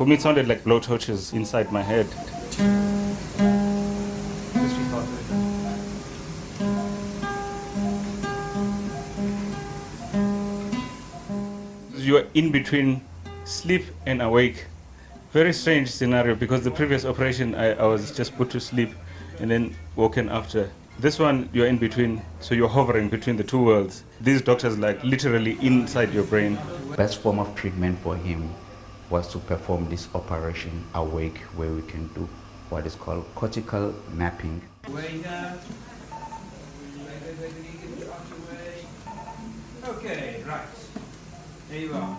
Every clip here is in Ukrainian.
For me, it sounded like blowtorches inside my head. You are in between sleep and awake. Very strange scenario because the previous operation I, I was just put to sleep and then woken after. This one you're in between, so you're hovering between the two worlds. These doctors like literally inside your brain. Best form of treatment for him was to perform this operation awake where we can do what is called cortical mapping. Okay, right. There you are.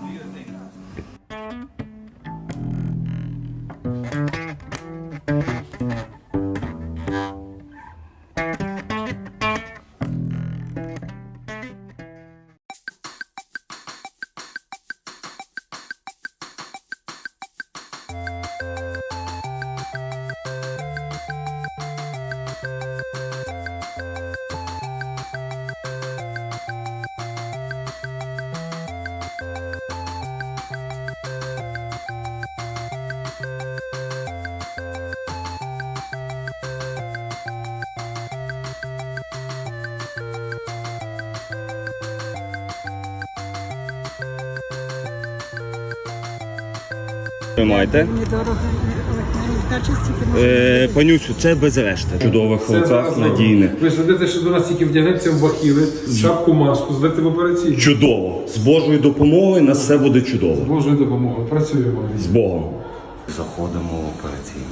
Ви маєте? Недорого, Е, панюсю, це без решти. Руках, зараз надійних. Ви сидите, що до нас тільки вдягнеться в бахіли, шапку, маску, здати в операційну. Чудово. З Божою допомогою на все буде чудово. З Божою допомогою. Працюємо. З Богом. Заходимо в операційну.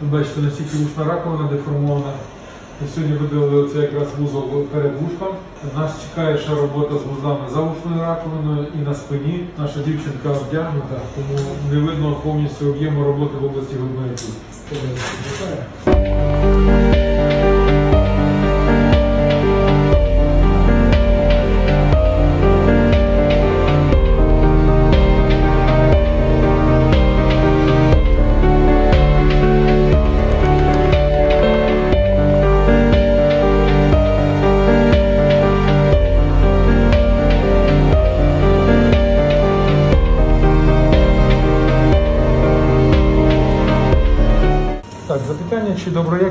Ви бачите, настільки вушна раковина деформована. І сьогодні видали це якраз вузол перед вушком. Нас чекає ще робота з вузлами за вушною раковиною і на спині. Наша дівчинка вдягнута, тому не видно повністю об'єму роботи в області грудної клітки.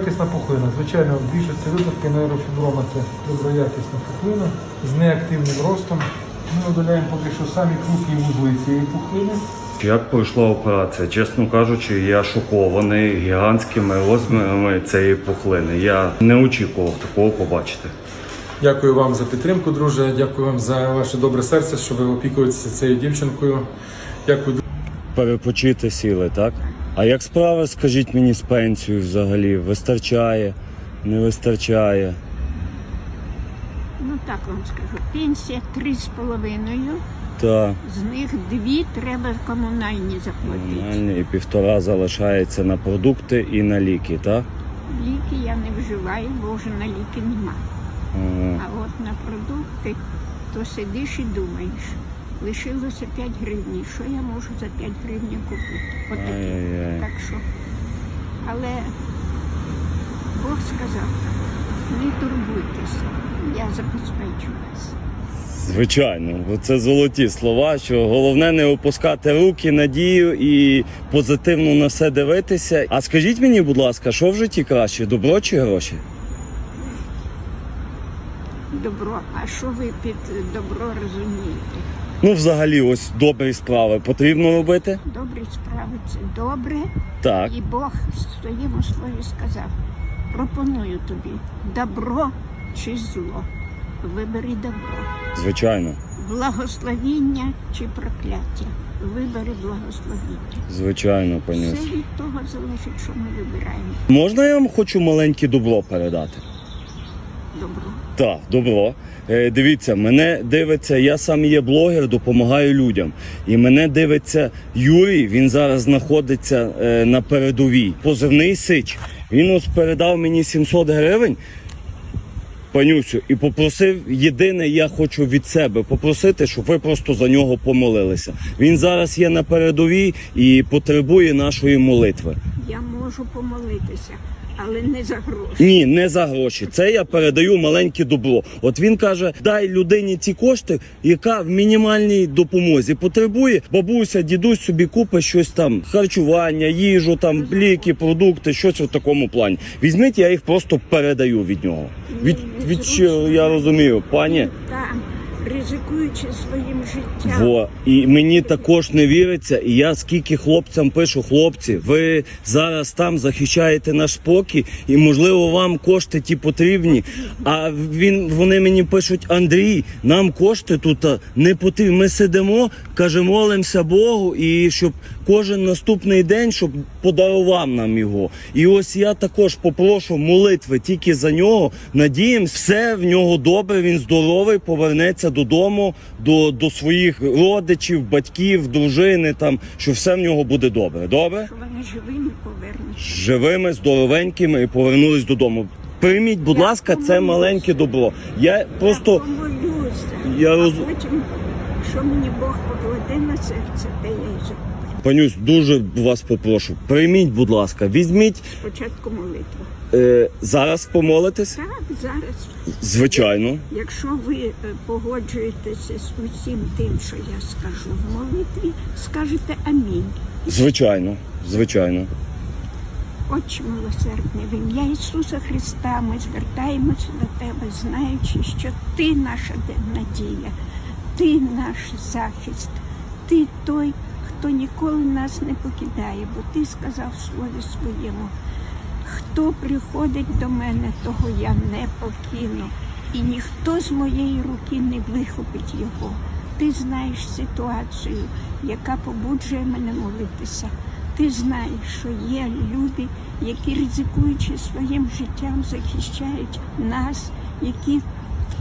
Доброякісна пухлина. Звичайно, в більшості випадків нейрофіброма це доброякісна пухлина з неактивним ростом. Ми удаляємо поки що самі крупні вузли цієї пухлини. Як пройшла операція? Чесно кажучи, я шокований гігантськими розмірами цієї пухлини. Я не очікував такого побачити. Дякую вам за підтримку, друже. Дякую вам за ваше добре серце, що ви опікуєтеся цією дівчинкою. Дякую. Перепочити сіли, так? А як справи, скажіть мені, з пенсією взагалі? Вистачає, не вистачає? Ну так вам скажу. Пенсія три з половиною, Та з них дві треба комунальні заплатити. нормально, і півтора залишається на продукти і на ліки, так? Ліки я не вживаю, бо вже на ліки нема. Ага. А от на продукти то сидиш і думаєш. Лишилося 5 гривень. Що я можу за 5 гривень купити? Отаке. Ай-яй-яй. Так що. Але Бог сказав, не турбуйтеся, я забезпечу вас. Звичайно, це золоті слова, що головне не опускати руки, надію і позитивно на все дивитися. А скажіть мені, будь ласка, що в житті краще, добро чи гроші? Добро. А що ви під добро розумієте? Ну, взагалі, ось добрі справи потрібно робити. Добрі справи це добре, Так. і Бог в своєму слові сказав: пропоную тобі добро чи зло. Вибери добро, Звичайно, благословіння чи прокляття. Вибери благословіння. звичайно, пані. Все від того залежить, що ми вибираємо. Можна я вам хочу маленьке добро передати? Добро. Так, добро. Е, дивіться, мене дивиться, я сам є блогер, допомагаю людям. І мене дивиться Юрій, він зараз знаходиться е, на передовій. Позивний Сич. Він ось передав мені 700 гривень. Панюсю, і попросив єдине, я хочу від себе попросити, щоб ви просто за нього помолилися. Він зараз є на передовій і потребує нашої молитви. Я можу помолитися, але не за гроші. Ні, не за гроші. Це я передаю маленьке добро. От він каже: дай людині ці кошти, яка в мінімальній допомозі потребує. Бабуся, дідусь собі купить щось там, харчування, їжу, там ліки, продукти, щось в такому плані. Візьміть, я їх просто передаю від нього. Від, від щиро, я розумію, пані. Там, ризикуючи своїм життям. Во і мені також не віриться. І я скільки хлопцям пишу, хлопці, ви зараз там захищаєте наш спокій, і можливо вам кошти ті потрібні. А він вони мені пишуть: Андрій, нам кошти тут не потрібні. Ми сидимо, каже, молимося Богу, і щоб кожен наступний день, щоб подарував нам його. І ось я також попрошу молитви тільки за нього. Надіємось, все в нього добре. Він здоровий, повернеться додому, до, до своїх родичів, батьків, дружини. Там що все в нього буде добре. Добре? Що вони живими повернуться. Живими, здоровенькими і повернулись додому. Прийміть, будь Я ласка, це маленьке добро. Я просто Я помолюся. Я а потім, що мені Бог покладе на серце, те я й. Панюсь, дуже вас попрошу. Прийміть, будь ласка, візьміть Спочатку молитву. е, зараз помолитесь. Так, зараз. Звичайно. Якщо ви е, погоджуєтеся з усім тим, що я скажу в молитві, скажете амінь. Звичайно, звичайно. Отче милосердний, в ім'я Ісуса Христа ми звертаємося до Тебе, знаючи, що Ти наша де- надія, Ти наш захист, Ти той, хто ніколи нас не покидає, бо Ти сказав слові своєму, хто приходить до мене, того я не покину, і ніхто з моєї руки не вихопить його. Ти знаєш ситуацію, яка побуджує мене молитися. Ти знаєш, що є люди, які ризикуючи своїм життям, захищають нас, які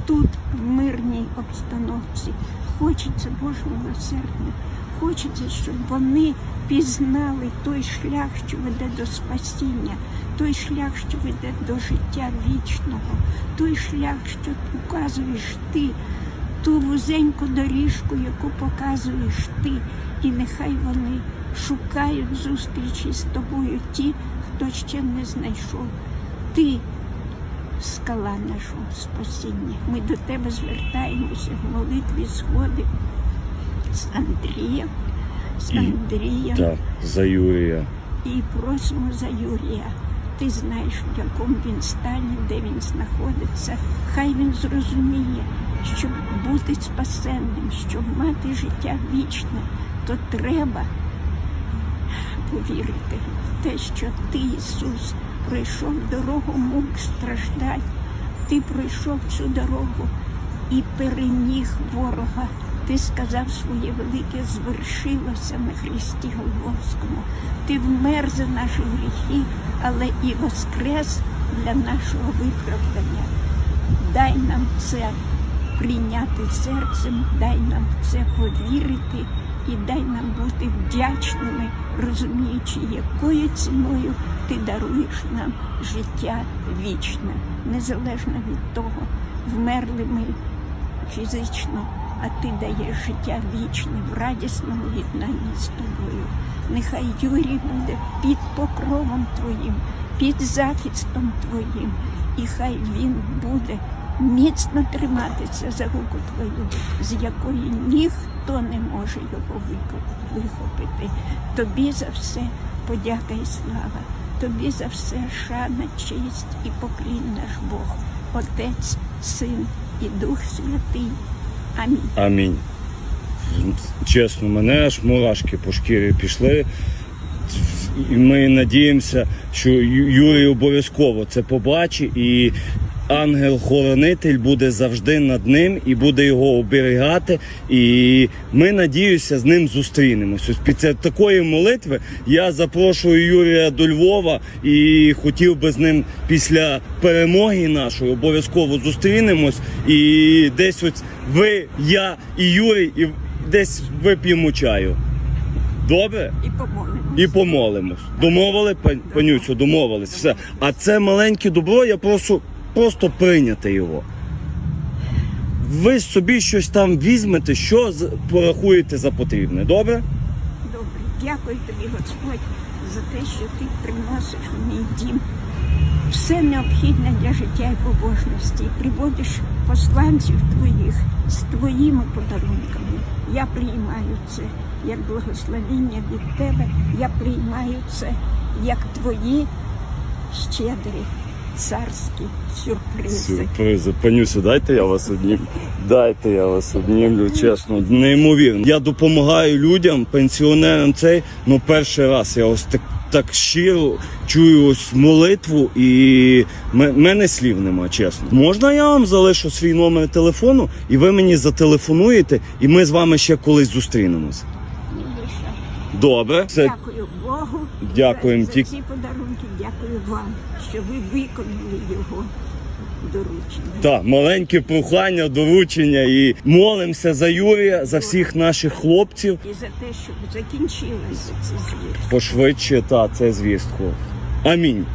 тут в мирній обстановці. Хочеться Боже милосердне, хочеться, щоб вони пізнали той шлях, що веде до спасіння, той шлях, що веде до життя вічного, той шлях, що указуєш ти, ту вузеньку доріжку, яку показуєш ти, і нехай вони шукають зустрічі з тобою ті, хто ще не знайшов. Ти скала нашого спасіння. Ми до тебе звертаємося в молитві згоди з Андрієм, з І- Андрієм Так, за Юрія. і просимо за Юрія. Ти знаєш, в якому він стані, де він знаходиться. Хай він зрозуміє, щоб бути спасенним, щоб мати життя вічне, то треба повірити в те, що ти, Ісус, пройшов дорогу мук страждань. Ти пройшов цю дорогу і переміг ворога. Ти сказав своє велике звершилося на Христі Голгофському. Ти вмер за наші гріхи, але і воскрес для нашого виправдання. Дай нам це прийняти серцем, дай нам це повірити і дай нам бути вдячними, розуміючи, якою ціною ти даруєш нам життя вічне, незалежно від того, вмерли ми фізично, а ти даєш життя вічне в радісному єднанні з тобою. Нехай Юрій буде під покровом твоїм, під захистом твоїм, і хай він буде міцно триматися за руку твою, з якої ніхто не може його вихопити. Тобі за все подяка і слава, тобі за все шана, честь і поклін наш Бог, Отець, Син і Дух Святий. Амінь. Амінь. Чесно, мене аж мурашки по шкірі пішли. І ми надіємося, що Юрій обов'язково це побачить, і ангел-хоронитель буде завжди над ним і буде його оберігати. І ми надіюся, з ним зустрінемось. Ось після такої молитви я запрошую Юрія до Львова і хотів би з ним після перемоги нашої обов'язково зустрінемось. І десь ось ви, я і Юрій, і десь вип'ємо чаю. Добре? І помолимося. І помолимось. Домовили, пан- панюцю, домовились. Все. А це маленьке добро, я прошу просто прийняти його. Ви собі щось там візьмете, що порахуєте за потрібне. Добре? Добре, дякую тобі, Господь, за те, що ти приносиш в мій дім все необхідне для життя і побожності. Приводиш посланців твоїх з твоїми подарунками. Я приймаю це як благословіння від тебе. Я приймаю це як твої щедрі царські сюрпризи. Сюрпризи. Панюся, дайте я вас обнімлю. Дайте я вас обнімлю, чесно. Неймовірно. Я допомагаю людям, пенсіонерам цей, ну перший раз я ось так, так щиро чую ось молитву і м- мене слів нема, чесно. Можна я вам залишу свій номер телефону, і ви мені зателефонуєте, і ми з вами ще колись зустрінемось. Добре, це Дякую Богу. Дякуємо за, ці подарунки. Дякую вам, що ви виконали його доручення. Так, маленьке прохання, доручення і молимося за Юрія, за всіх наших хлопців. І за те, щоб закінчилося це звірство. Пошвидше, та це звістку. Амінь.